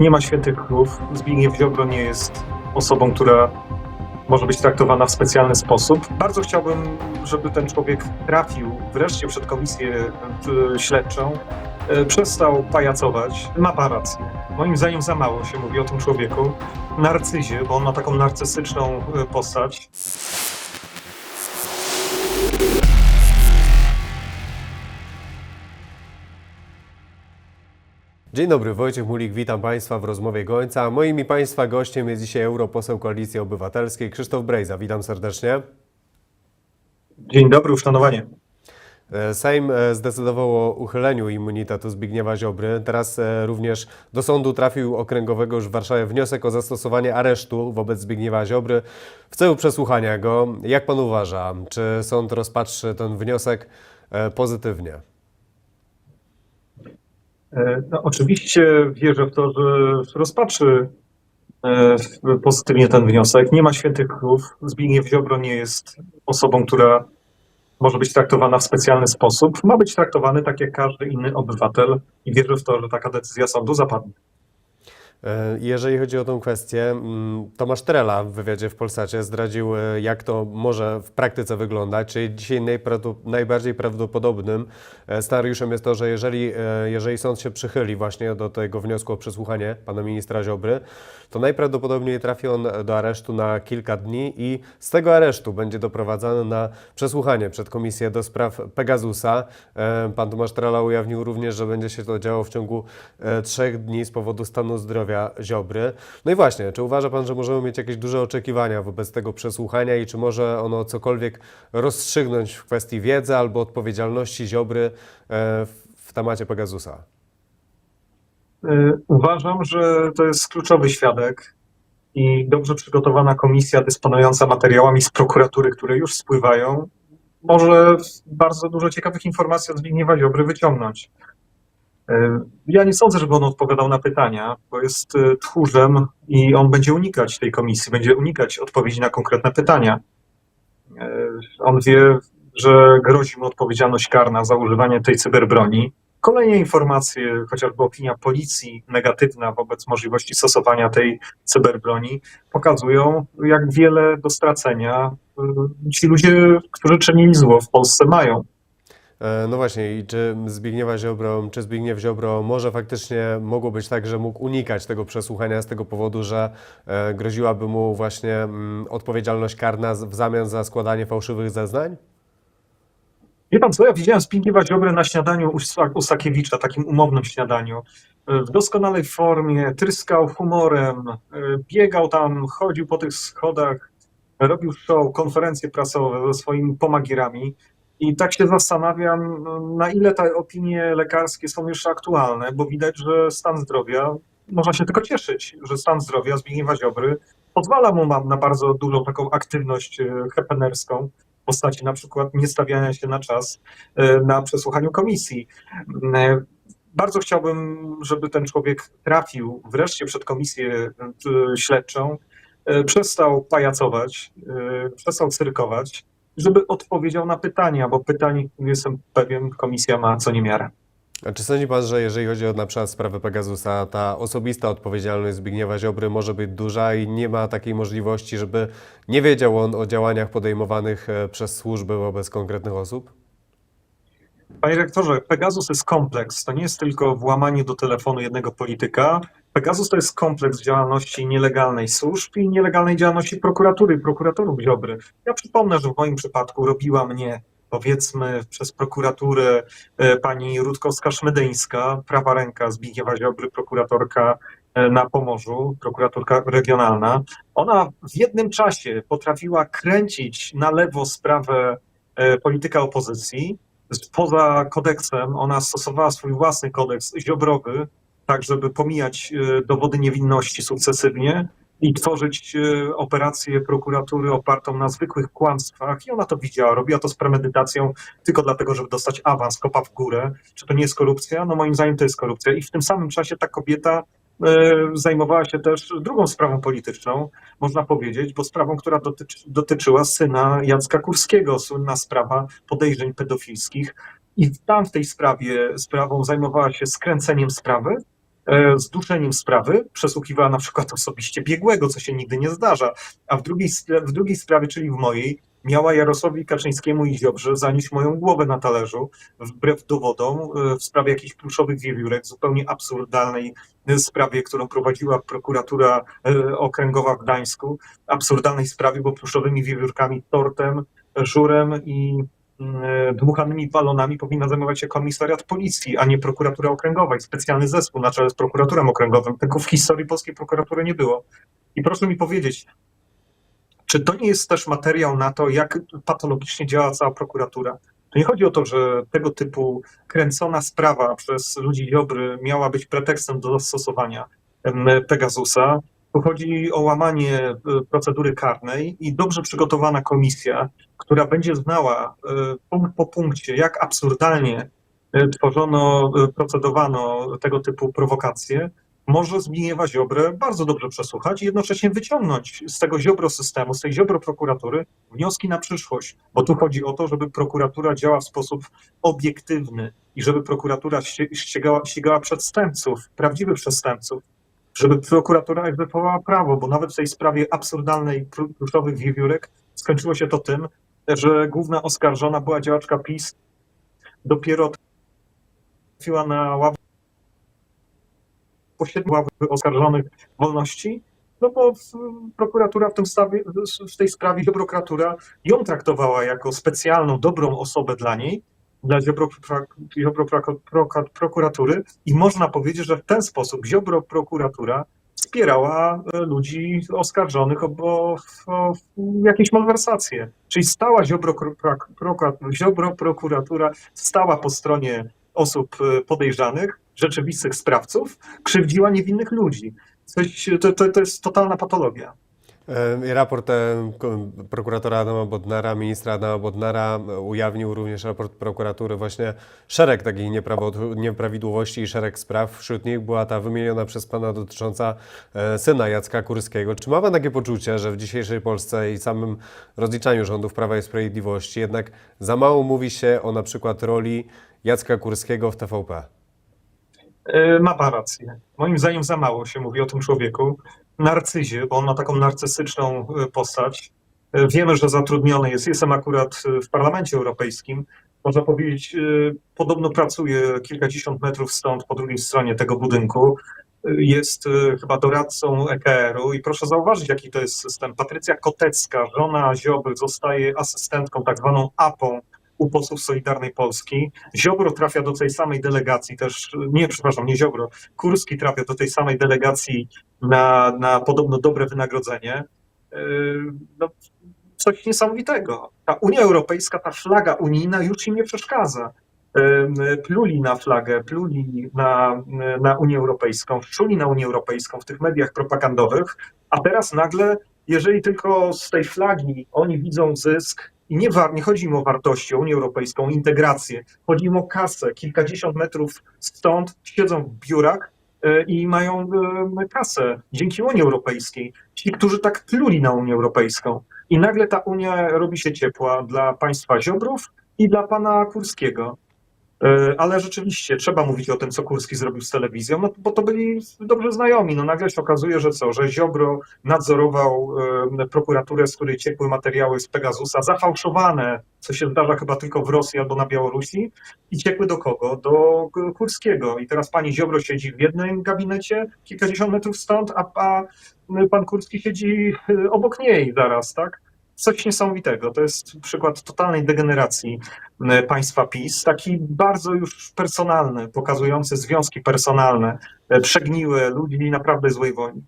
Nie ma świętych krów. Zbigniew Ziobro nie jest osobą, która może być traktowana w specjalny sposób. Bardzo chciałbym, żeby ten człowiek trafił wreszcie przed komisję e, śledczą, e, przestał pajacować. Ma rację. Moim zdaniem za mało się mówi o tym człowieku. Narcyzie, bo on ma taką narcystyczną e, postać. Dzień dobry, Wojciech Mulik, witam Państwa w rozmowie Gońca. Moim i Państwa gościem jest dzisiaj europoseł Koalicji Obywatelskiej Krzysztof Brejza. Witam serdecznie. Dzień dobry, uszanowanie. E, Sejm e, zdecydował o uchyleniu immunitetu Zbigniewa Ziobry. Teraz e, również do sądu trafił okręgowego już w Warszawie wniosek o zastosowanie aresztu wobec Zbigniewa Ziobry w celu przesłuchania go. Jak Pan uważa, czy sąd rozpatrzy ten wniosek pozytywnie? E, No, oczywiście wierzę w to, że rozpatrzy e, pozytywnie ten wniosek. Nie ma świętych krów. Zbigniew Ziobro nie jest osobą, która może być traktowana w specjalny sposób. Ma być traktowany tak jak każdy inny obywatel i wierzę w to, że taka decyzja sądu zapadnie. E, Jeżeli chodzi o tą kwestię, mm, Tomasz Trela w wywiadzie w Polsacie zdradził, e, jak to może w praktyce wyglądać. Czyli dzisiaj najbardziej prawdopodobnym e, scenariuszem jest to, że jeżeli, jeżeli sąd się przychyli właśnie do tego wniosku o przesłuchanie pana ministra Ziobry, to najprawdopodobniej trafi on do aresztu na kilka dni i z tego aresztu będzie doprowadzany na przesłuchanie przed Komisję do spraw Pegasusa. Pan Tomasz Trela ujawnił również, że będzie się to działo w ciągu trzech dni z powodu stanu zdrowia Ziobry. No i właśnie, czy uważa Pan, że możemy mieć jakieś duże oczekiwania wobec tego przesłuchania i czy może ono cokolwiek rozstrzygnąć w kwestii wiedzy albo odpowiedzialności Ziobry e, w, w temacie Pegasusa? E, Uważam, że to jest kluczowy świadek i dobrze przygotowana komisja dysponująca materiałami z prokuratury, które już spływają, może bardzo dużo ciekawych informacji od Zbigniewa Ziobry wyciągnąć. E, Ja nie sądzę, żeby on odpowiadał na pytania, bo jest e, tchórzem i on będzie unikać tej komisji, będzie unikać odpowiedzi na konkretne pytania. E, On wie, że grozi mu odpowiedzialność karna za używanie tej cyberbroni. Kolejne informacje, chociażby opinia policji negatywna wobec możliwości stosowania tej cyberbroni, pokazują, jak wiele do stracenia ci ludzie, którzy czynili zło w Polsce mają. E, No właśnie, i czy Zbigniewa Ziobro, czy Zbigniew Ziobro może faktycznie mogło być tak, że mógł unikać tego przesłuchania z tego powodu, że e, groziłaby mu właśnie mm, odpowiedzialność karna w zamian za składanie fałszywych zeznań? Wie pan co, ja widziałem Zbigniewa Ziobrę na śniadaniu u Sa- u Sakiewicza, takim umownym śniadaniu. W doskonałej formie, tryskał humorem, biegał tam, chodził po tych schodach, robił show, konferencje prasowe ze swoimi pomagierami. I tak się zastanawiam, na ile te opinie lekarskie są jeszcze aktualne, bo widać, że stan zdrowia, można się tylko cieszyć, że stan zdrowia Zbigniewa Ziobry pozwala mu na, bardzo dużą taką aktywność y, hepenerską w postaci na przykład nie stawiania się na czas e, na przesłuchaniu komisji. E, Bardzo chciałbym, żeby ten człowiek trafił wreszcie przed komisję e, śledczą, e, przestał pajacować, e, przestał cyrkować, żeby odpowiedział na pytania, bo pytań, jestem pewien, komisja ma co niemiarę. A czy sądzi Pan, że jeżeli chodzi o na przykład sprawę Pegasusa, ta osobista odpowiedzialność Zbigniewa Ziobry może być duża i nie ma takiej możliwości, żeby nie wiedział on o działaniach podejmowanych e, przez służby wobec konkretnych osób? Panie rektorze, Pegasus jest kompleks. To nie jest tylko włamanie do telefonu jednego polityka. Pegasus to jest kompleks działalności nielegalnej służb i nielegalnej działalności prokuratury prokuratorów Ziobry. Ja przypomnę, że w moim przypadku robiła mnie, powiedzmy, przez prokuraturę e, pani Rutkowska-Szmedyńska, prawa ręka Zbigniewa Ziobry, prokuratorka e, na Pomorzu, prokuratorka regionalna. Ona w jednym czasie potrafiła kręcić na lewo sprawę e, polityka opozycji, poza kodeksem, ona stosowała swój własny kodeks ziobrowy, tak żeby pomijać e, dowody niewinności sukcesywnie i tworzyć e, operację prokuratury opartą na zwykłych kłamstwach. I ona to widziała, robiła to z premedytacją tylko dlatego, żeby dostać awans, kopa w górę. Czy to nie jest korupcja? No moim zdaniem to jest korupcja. I w tym samym czasie ta kobieta zajmowała się też drugą sprawą polityczną, można powiedzieć, bo sprawą, która dotyczy, dotyczyła syna Jacka Kurskiego, słynna sprawa podejrzeń pedofilskich. I tam w tej sprawie sprawą zajmowała się skręceniem sprawy e, z duszeniem sprawy przesłuchiwała na przykład osobiście biegłego, co się nigdy nie zdarza, a w drugiej, w drugiej sprawie, czyli w mojej, miała Jarosławowi Kaczyńskiemu i Ziobrze zanieść moją głowę na talerzu, wbrew dowodom, e, w sprawie jakichś pluszowych wiewiórek, zupełnie absurdalnej e, sprawie, którą prowadziła prokuratura e, okręgowa w Gdańsku, absurdalnej sprawie, bo pluszowymi wiewiórkami, tortem, żurem i dmuchanymi balonami powinna zajmować się komisariat policji, a nie prokuratura okręgowa i specjalny zespół na czele z prokuratorem okręgowym. Tego w historii polskiej prokuratury nie było. I proszę mi powiedzieć, czy to nie jest też materiał na to, jak patologicznie działa cała prokuratura? To nie chodzi o to, że tego typu kręcona sprawa przez ludzi Ziobry miała być pretekstem do zastosowania Pegasusa. Tu chodzi o łamanie e, procedury karnej i dobrze przygotowana komisja, która będzie znała e, punkt po punkcie, jak absurdalnie e, tworzono, procedowano tego typu prowokacje, może Zbigniewa Ziobrę bardzo dobrze przesłuchać i jednocześnie wyciągnąć z tego Ziobro systemu, z tej Ziobro prokuratury wnioski na przyszłość. Bo tu chodzi o to, żeby prokuratura działa w sposób obiektywny i żeby prokuratura ścigała, ścigała przestępców, prawdziwych przestępców. Żeby prokuratura egzekwowała prawo, bo nawet w tej sprawie absurdalnej pluszowych wiewiórek skończyło się to tym, że główna oskarżona była działaczka PiS, dopiero trafiła na ławę po ławy oskarżonych wolności, no bo prokuratura w, tym stawie, w tej sprawie, prokuratura ją traktowała jako specjalną, dobrą osobę dla niej, dla Ziobro, Ziobro prokuratury i można powiedzieć, że w ten sposób Ziobro prokuratura wspierała e, ludzi oskarżonych o, o, o jakieś malwersacje. Czyli stała Ziobro, Ziobro prokuratura stała po stronie osób e, podejrzanych, rzeczywistych sprawców, krzywdziła niewinnych ludzi. To, to, to jest totalna patologia. E, Raport e, prokuratora Adama Bodnara, ministra Adama Bodnara e, ujawnił również raport prokuratury właśnie szereg takich nieprawidłowości i szereg spraw. Wśród nich była ta wymieniona przez Pana dotycząca syna Jacka Kurskiego. Czy ma Pan takie poczucie, że w dzisiejszej Polsce i samym rozliczaniu rządów Prawa i Sprawiedliwości jednak za mało mówi się o na przykład roli Jacka Kurskiego w TVP? Ma pan rację. Moim zdaniem za mało się mówi o tym człowieku. Narcyzie, bo on ma taką narcystyczną e, postać. E, Wiemy, że zatrudniony jest. Jestem akurat e, w Parlamencie Europejskim. Można powiedzieć, podobno pracuje kilkadziesiąt metrów stąd, po drugiej stronie tego budynku. Jest chyba doradcą EKR-u i proszę zauważyć, jaki to jest system. Patrycja Kotecka, żona Ziobry, zostaje asystentką, tak zwaną APą u posłów Solidarnej Polski. Ziobro trafia do tej samej delegacji też, nie, przepraszam, nie Ziobro, Kurski trafia do tej samej delegacji na, na podobno dobre wynagrodzenie. Yy, No, coś niesamowitego. Ta Unia Europejska, ta flaga unijna już im nie przeszkadza. Yy, Pluli na flagę, pluli na, na Unię Europejską, szczuli na Unię Europejską w tych mediach propagandowych, a teraz nagle, jeżeli tylko z tej flagi oni widzą zysk, i nie, nie chodzi im o wartości, o Unię Europejską, o integrację, chodzi im o kasę. Kilkadziesiąt metrów stąd siedzą w biurach e, i mają e, kasę dzięki Unii Europejskiej. Ci, którzy tak pluli na Unię Europejską. I nagle ta Unia robi się ciepła dla państwa Ziobrów i dla pana Kurskiego. E, Ale rzeczywiście trzeba mówić o tym, co Kurski zrobił z telewizją, no, bo to byli dobrze znajomi. No nagle się okazuje, że co, że Ziobro nadzorował e, prokuraturę, z której ciekły materiały z Pegasusa, zafałszowane, co się zdarza chyba tylko w Rosji albo na Białorusi, i ciekły do kogo? Do Kurskiego. I teraz pani Ziobro siedzi w jednym gabinecie, kilkadziesiąt metrów stąd, a, a pan Kurski siedzi e, obok niej zaraz, tak? Coś niesamowitego. To jest przykład totalnej degeneracji państwa PiS, taki bardzo już personalny, pokazujący związki personalne, e, przegniłe ludzi naprawdę złej woli.